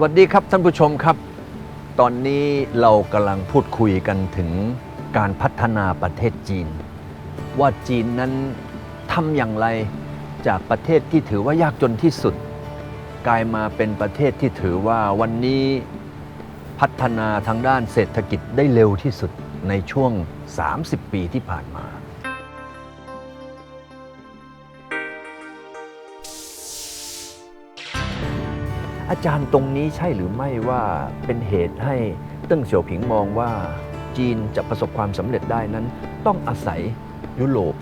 สวัสดีครับท่านผู้ชมครับ ตอนนี้เรากำลังพูดคุยกันถึงการพัฒนาประเทศจีน ว่าจีนนั้นทำอย่างไรจากประเทศที่ถือว่ายากจนที่สุด กลายมาเป็นประเทศที่ถือว่าวันนี้พัฒนาทางด้านเศรษฐกิจได้เร็วที่สุดในช่วง 30 ปีที่ผ่านมา อาจารย์ตรงนี้ใช่หรือไม่ว่าเป็นเหตุให้เติ้งเสี่ยวผิงมองว่าจีนจะประสบความสำเร็จได้นั้นต้องอาศัย ยุโรป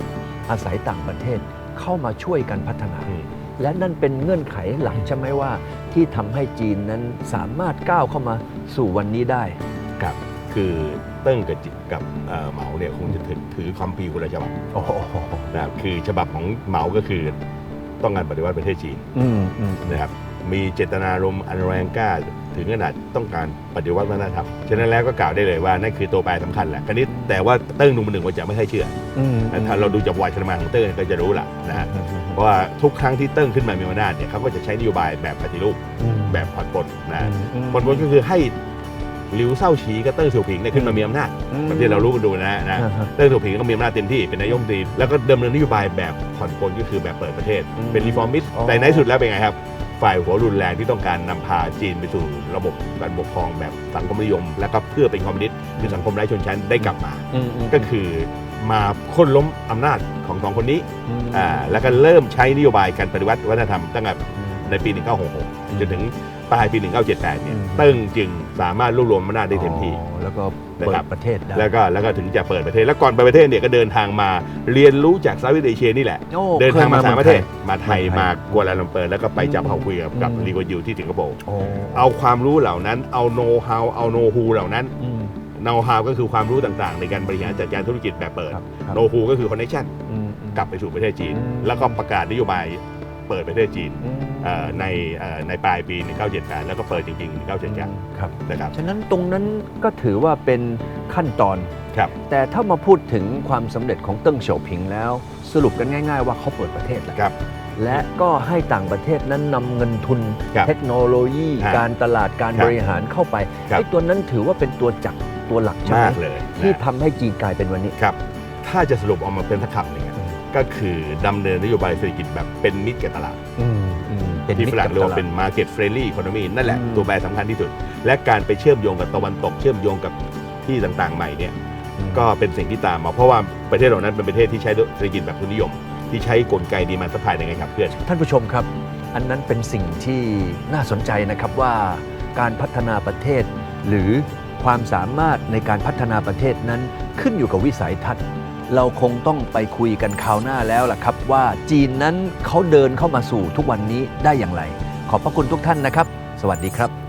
อาศัยต่างประเทศเข้ามาช่วยกันพัฒนา และนั่นเป็นเงื่อนไขหลักใช่ไหมว่า ที่ทำให้จีนนั้นสามารถก้าวเข้ามาสู่วันนี้ได้ครับคือเติ้งกับจิกับเอ่อเหมาเนี่ยคงจะถือถือความปีคนละฉบับโอ้โหนะครับคือฉบับของเหมาก็คือต้องการปฏิวัติประเทศจีนอืมอืมนะครับมีเจตนารมณ์อันแรงกล้า ถึงขนาดต้องการปฏิวัติวัฒนธรรมฉะนั้นแล้วก็กล่าวได้เลยว่านั่นคือตัวแปรสำคัญแหละคราวนี้แต่ว่าเติ้งดูมันหนึ่งว่าจะไม่ให้เชื่ออืมอถ้าเราดูจากวัยชนมาของเติ้งก็จะรู้ละนะฮะเพราะว่าทุกครั้งที่เติ้งขึ้นมามีอำนาจเนี่ยเขาก็จะใช้นโยบายแบบปฏิรูปอืมแบบผ่อนปลนนะอืมผ่อนปลนก็คือให้หลิวเซาฉีกับเติ้งเสี่ยวผิงเนี่ยขึ้นมามีอำนาจอืมแบบที่เรารู้กันดูนะนะอ่าฮะเติ้งเสี่ยวผิงก็มีอำนาจเต็มที่เป็นนายกรัฐมนตรีแล้วก็ดำเนินนโยบายแบบผ่อนปลนก็คือแบบเปิดประเทศอืมเป็นรีฟอร์มิสอ๋อแต่ในที่สุดแล้วเป็นไงครับ ฝ่ายหัวรุนแรงที่ต้องการนำพาจีนไปสู่ระบบการปกครองแบบสังคมนิยม และก็เพื่อเป็นคอมมิวนิสต์คือสังคมไร้ชนชั้นได้กลับมาอืมอืมก็คือมาค้นล้มอำนาจของสองคนนี้มอ่าแล้วก็เริ่มใช้นโยบายการปฏิวัติวัฒนธรรมตั้งแต่อืมในปี 1966 จนถึง ปลายปี 1978 เนี่ย อืม เติ้งจึงสามารถรวบรวมอำนาจได้เต็มที่ อ๋อแล้วก็นะเปิครัดบประเทศได้แล้วก็แล้วก็ถึงจะเปิดประเทศ แล้วก่อนไปประเทศเนี่ยก็เดินทางมาเรียนรู้จากเซาท์อีสเอเชียนี่แหละ โอ้เดินทางมาคยสามประเทศมืองมาไทยเมืองไทยมากัวลาลัมเปอร์แล้วก็ไปจับอืมเขาคุยกับกับอืม ลีกวนยูที่สิงคโปร์ โอ้เอาความรู้เหล่านั้น เอาโน้ตฮาว เอาโนฮูเหล่านั้น อืม โน้ตฮาวก็คือความรู้ต่างๆ ในการบริหารจัดการธุรกิจแบบเปิด ครับครับโนฮูก็คือคอนเนคชั่นอืมอืม กลับไปสู่ประเทศจีน อืม แล้วก็ประกาศนโยบาย เปิดประเทศจีนอืมเอ่อในเอ่อในปลายปี 1978 แล้วก็เปิดจริงๆ 1979ครับ นะครับ ฉะนั้นตรงนั้นก็ถือว่าเป็นขั้นตอน ครับ แต่ถ้ามาพูดถึงความสำเร็จของเติ้งเฉียวผิงแล้ว สรุปกันง่าย ๆ ว่าเขาเปิดประเทศแล้วครับ และก็ให้ต่างประเทศนั้นนำเงินทุน ครับเทคโนโลยีฮะการตลาดการครับบริหารเข้าไปครับ ไอ้ตัวนั้นถือว่าเป็นตัวจักรตัวหลักใช่ไหมามกเลยที่นะทำให้จีนกลายเป็นวันนี้ ครับ ถ้าจะสรุปออกมาเป็นสักคำหนึ่งอะอืม ก็คือดำเนินนโยบายเศรษฐกิจแบบเป็นมิตรกับตลาด อืมอืมเป็นที่มิฝตรรั่กังบเรียกตว่าลาดเป็น market friendly economy นั่นแหละอืม ตัวแปรสำคัญที่สุด และการไปเชื่อมโยงกับตะวันตกเชื่อมโยงกับที่ต่างๆใหม่เนี่ยอืมก็เป็นสิ่งที่ตามมาเพราะว่าประเทศเหล่านั้นเป็นประเทศที่ใช้เศรษฐกิจแบบทุนนิยม ที่ใช้กลไกดีมันสปายในไงครับเพื่อน ท่านผู้ชมครับ อันนั้นเป็นสิ่งที่น่าสนใจนะครับว่าการพัฒนาประเทศ หรือความสามารถในการพัฒนาประเทศนั้นขึ้นอยู่กับวิสัยทัศน์ เราคงต้องไปคุยกันคราวหน้าแล้วล่ะครับ ว่าจีนนั้นเขาเดินเข้ามาสู่ทุกวันนี้ได้อย่างไร ขอบพระคุณทุกท่านนะครับ สวัสดีครับ